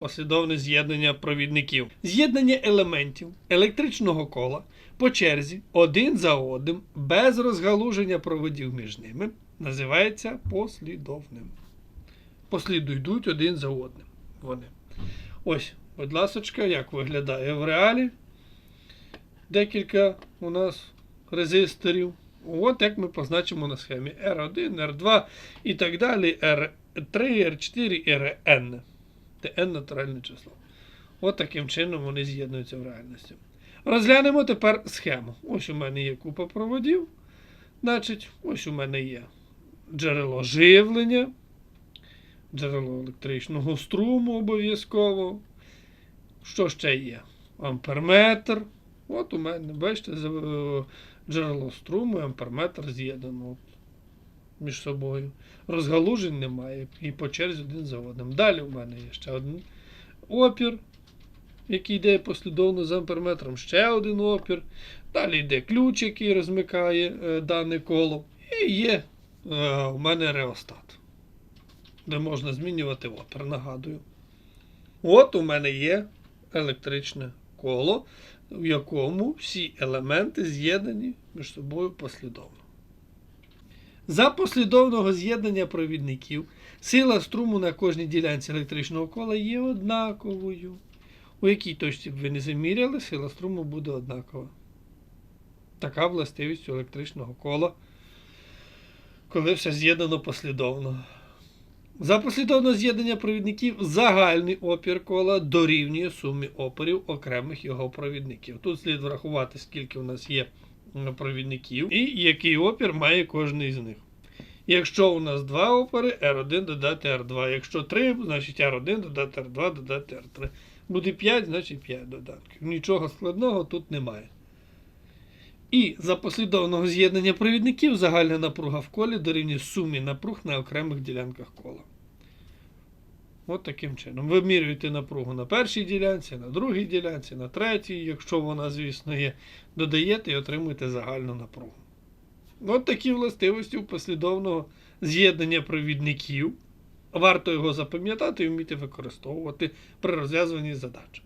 Послідовне з'єднання провідників. З'єднання елементів електричного кола по черзі один за одним без розгалуження проводів між ними називається послідовним. Посліду йдуть один за одним. Вони. Ось, будь ласочка, як виглядає в реалі. Декілька у нас резисторів. От як ми позначимо на схемі R1, R2 і так далі, R3, R4 і Rn. Де n натуральне число. От таким чином вони з'єднуються в реальності. Розглянемо тепер схему. Ось у мене є купа проводів. Значить, ось у мене є джерело живлення, джерело електричного струму обов'язково. Що ще є? Амперметр. От у мене, бачите, е, джерело струму і амперметр з'єднано між собою. Розгалужень немає і по черзі один за одним. Далі у мене є ще один опір, який йде послідовно з амперметром, ще один опір. Далі йде ключ, який розмикає е, дане коло. І є е, у мене реостат, де можна змінювати опір, нагадую. От у мене є електричне коло, в якому всі елементи з'єднані між собою послідовно. За послідовного з'єднання провідників сила струму на кожній ділянці електричного кола є однаковою. У якій точці б ви не заміряли, сила струму буде однакова. Така властивість електричного кола, коли все з'єднано послідовно. За послідовне з'єднання провідників загальний опір кола дорівнює сумі опорів окремих його провідників. Тут слід врахувати, скільки у нас є провідників і який опір має кожний з них. Якщо у нас два опори, R1 додати R2. Якщо 3, значить R1 додати R2, додати R3. Буде 5, значить 5 додатків. Нічого складного тут немає. І за послідовного з'єднання провідників загальна напруга в колі дорівнює сумі напруг на окремих ділянках кола. От таким чином. Вимірюєте напругу на першій ділянці, на другій ділянці, на третій, якщо вона, звісно, є, додаєте і отримуєте загальну напругу. От такі властивості у послідовного з'єднання провідників. Варто його запам'ятати і вміти використовувати при розв'язуванні задач.